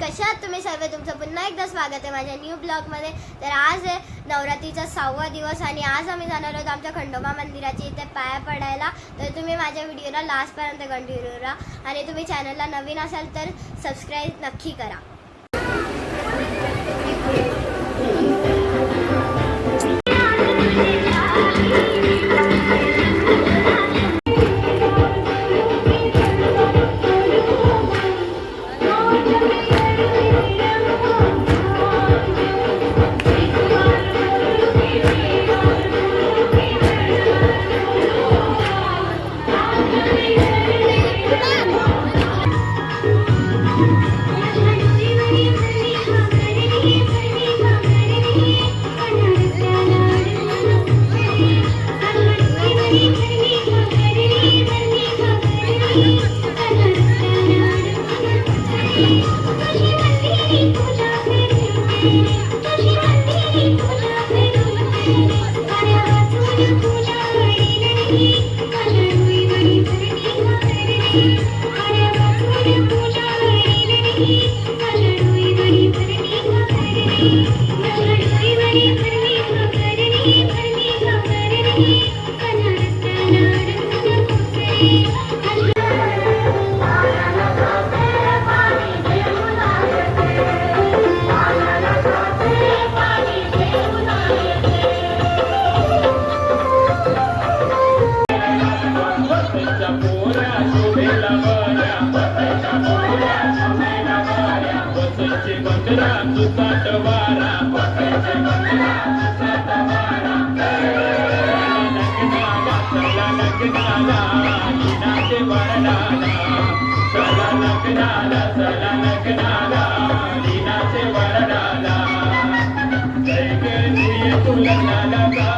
कशा आहात तुम्ही सर्व तुमचं पुन्हा एकदा स्वागत आहे माझ्या न्यू ब्लॉगमध्ये तर आज नवरात्रीचा सहावा दिवस आणि आज आम्ही जाणार आहोत आमच्या खंडोबा मंदिराची इथे पाया पडायला. तर तुम्ही माझ्या व्हिडिओला लास्टपर्यंत कंटिन्यू राहा आणि तुम्ही चॅनलला नवीन असाल तर सबस्क्राईब नक्की करा. दुसात वारा पकायचे मंगला दुसात वारा लग्ना वाचला लग्नाला निनाचे वरणाला चला लग्नाला चला लग्नाला निनाचे वरणाला कैगणी तुला लागा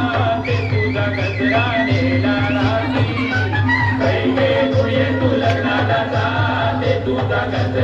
ते तुझा कचरा नेला रात्री कैगणी तुला लागा ते तुझा कचरा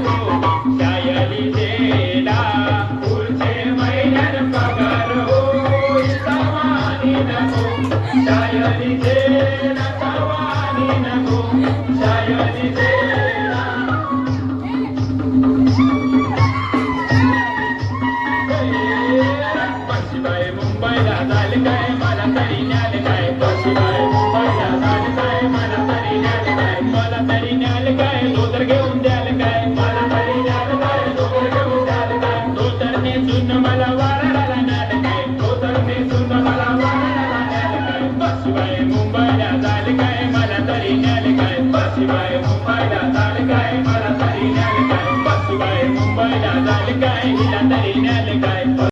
I'm not a man.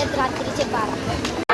आहेत रात्रीचे बारा.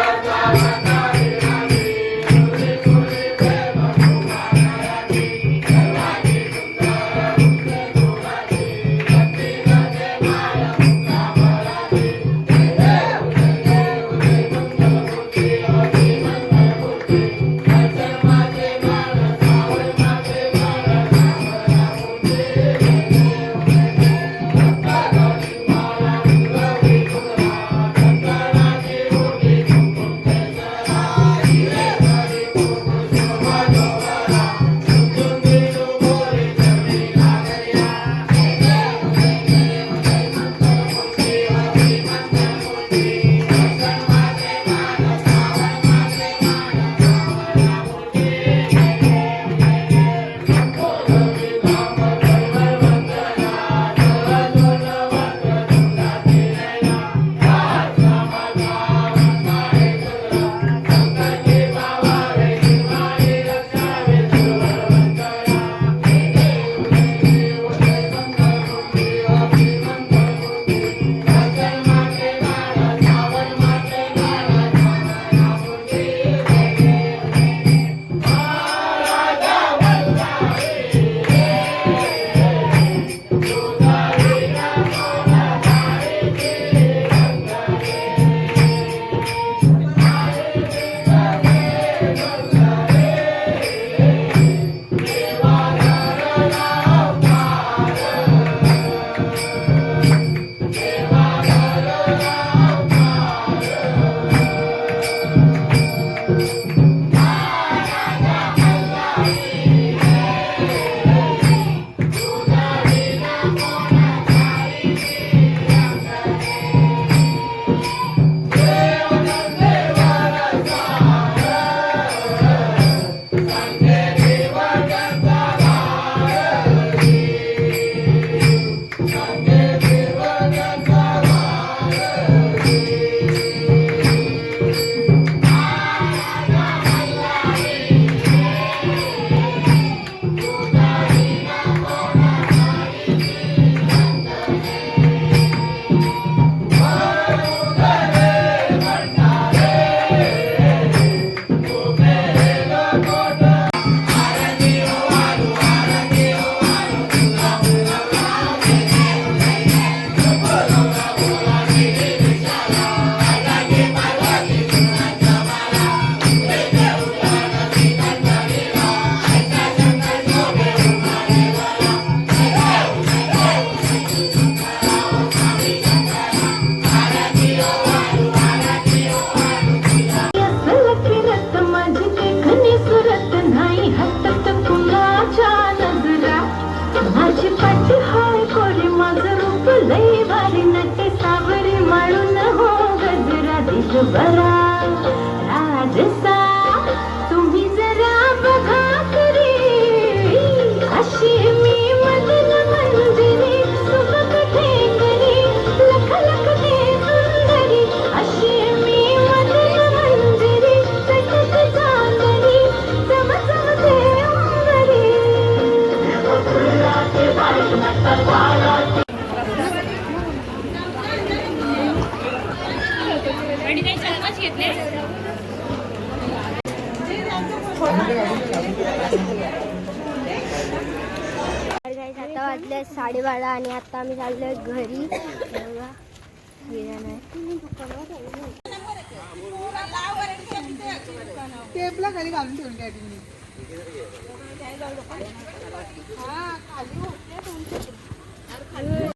ஒன்று வரா वाजले साडेबारा आणि आता आम्ही चाललोय घरी. टेपला खाली घालून ठेवून द्या तुम्ही